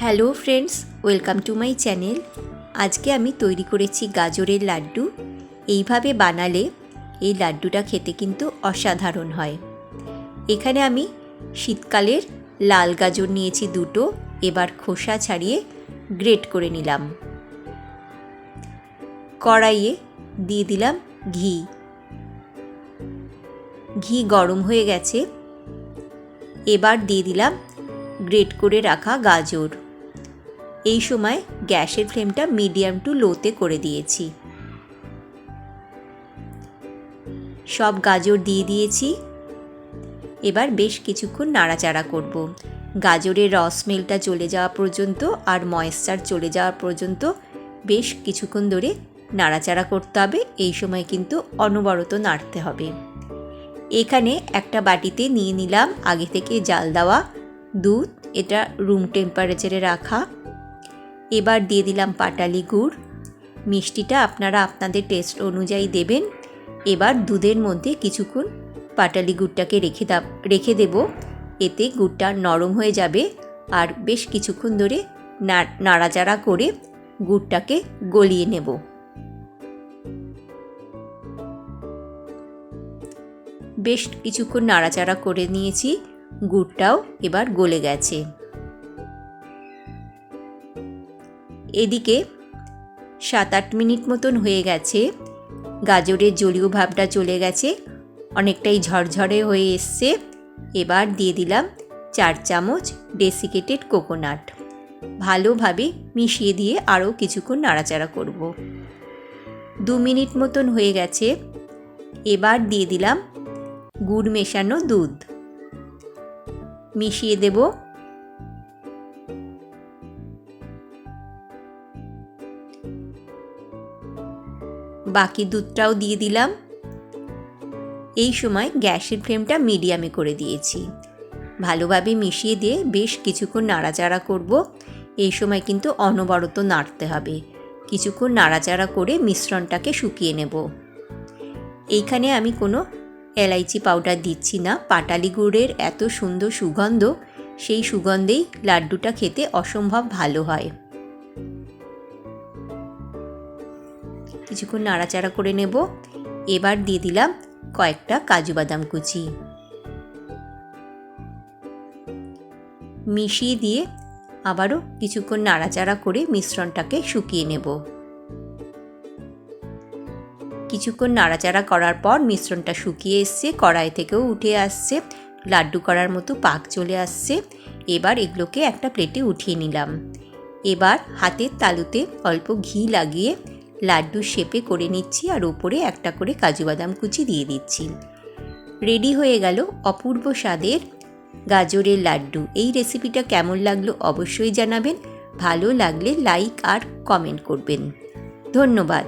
Hello friends, welcome to my channel. আজকে আমি তৈরি করেছি গাজরের লাড্ডু। এইভাবে বানালে এই লাড্ডুটা খেতে কিন্তু অসাধারণ হয়। এখানে আমি শীতকালের লাল গাজর নিয়েছি দুটো, এবার খোসা ছাড়িয়ে গ্রেট করে নিলাম। কড়াইয়ে দিয়ে দিলাম ঘি। ঘি গরম হয়ে গেছে। এবার দিয়ে দিলাম গ্রেট করে রাখা গাজর। এই সময় গ্যাসের ফ্লেমটা মিডিয়াম টু লোতে করে দিয়েছি। সব গাজর দিয়ে দিয়েছি। এবার বেশ কিছুক্ষণ নাড়াচাড়া করব। গাজরের রস স্মেলটা চলে যাওয়া পর্যন্ত আর ময়েশ্চার চলে যাওয়া পর্যন্ত বেশ কিছুক্ষণ ধরে নাড়াচাড়া করতে হবে। এই সময় কিন্তু অনবরত নাড়তে হবে। এখানে একটা বাটিতে নিয়ে নিলাম। আগে থেকে জাল দেওয়া দুধ। এটা রুম টেম্পারেচারে রাখা। এবার দিয়ে দিলাম পাটালি গুড়। মিষ্টিটা আপনারা আপনাদের টেস্ট অনুযায়ী দেবেন। এবার দুধের মধ্যে কিছুক্ষণ পাটালি গুড়টাকে রেখে দা রেখে দেব। এতে গুড়টা নরম হয়ে যাবে আর বেশ কিছুক্ষণ ধরে নাড়াচাড়া করে গুড়টাকে গলিয়ে নেব। বেশ কিছুক্ষণ নাড়াচাড়া করে নিয়েছি। গুড়টাও এবার গলে গেছে। এদিকে সাত আট মিনিট মতন হয়ে গেছে। গাজরের জলীয় ভাবটা চলে গেছে। অনেকটাই ঝরঝরে হয়ে এসছে। এবার দিয়ে দিলাম চার চামচ ডেসিকেটেড কোকোনাট ভালোভাবে মিশিয়ে দিয়ে আরও কিছুক্ষণ নাড়াচাড়া করব। দু মিনিট মতন হয়ে গেছে। এবার দিয়ে দিলাম গুড় মেশানো দুধ। মিশিয়ে দেব বাকি দুধটাও দিয়ে দিলাম। এই সময় গ্যাসের ফ্লেমটা মিডিয়ামে করে দিয়েছি। ভালোভাবে মিশিয়ে দিয়ে বেশ কিছুক্ষণ নাড়াচাড়া করব। এই সময় কিন্তু অনবরত নাড়তে হবে। কিছুক্ষণ নাড়াচাড়া করে মিশ্রণটাকে শুকিয়ে নেব। এইখানে আমি কোনো এলাইচি পাউডার দিচ্ছি না। পাটালি গুড়ের এত সুন্দর সুগন্ধ, সেই সুগন্ধেই লাড্ডুটা খেতে অসম্ভব ভালো হয়। কিছুক্ষণ নাড়াচাড়া করে নেব। এবার দিয়ে দিলাম কয়েকটা কাজু বাদাম কুচি। মিশিয়ে দিয়ে আবারও কিছুক্ষণ নাড়াচাড়া করে মিশ্রণটাকে শুকিয়ে নেব। কিছুক্ষণ নাড়াচাড়া করার পর মিশ্রণটা শুকিয়ে এসছে, কড়াই থেকেও উঠে আসছে, লাড্ডু করার মতো পাক চলে আসছে। এবার এগুলোকে একটা প্লেটে উঠিয়ে নিলাম। এবার হাতের তালুতে অল্প ঘি লাগিয়ে লাড্ডু শেপে করে নিচ্ছি আর ওপরে একটা করে কাজু বাদাম কুচি দিয়ে দিচ্ছি। রেডি হয়ে গেল অপূর্ব স্বাদের গাজরের লাড্ডু। এই রেসিপিটা কেমন লাগল অবশ্যই জানাবেন। ভালো লাগলে লাইক আর কমেন্ট করবেন। ধন্যবাদ।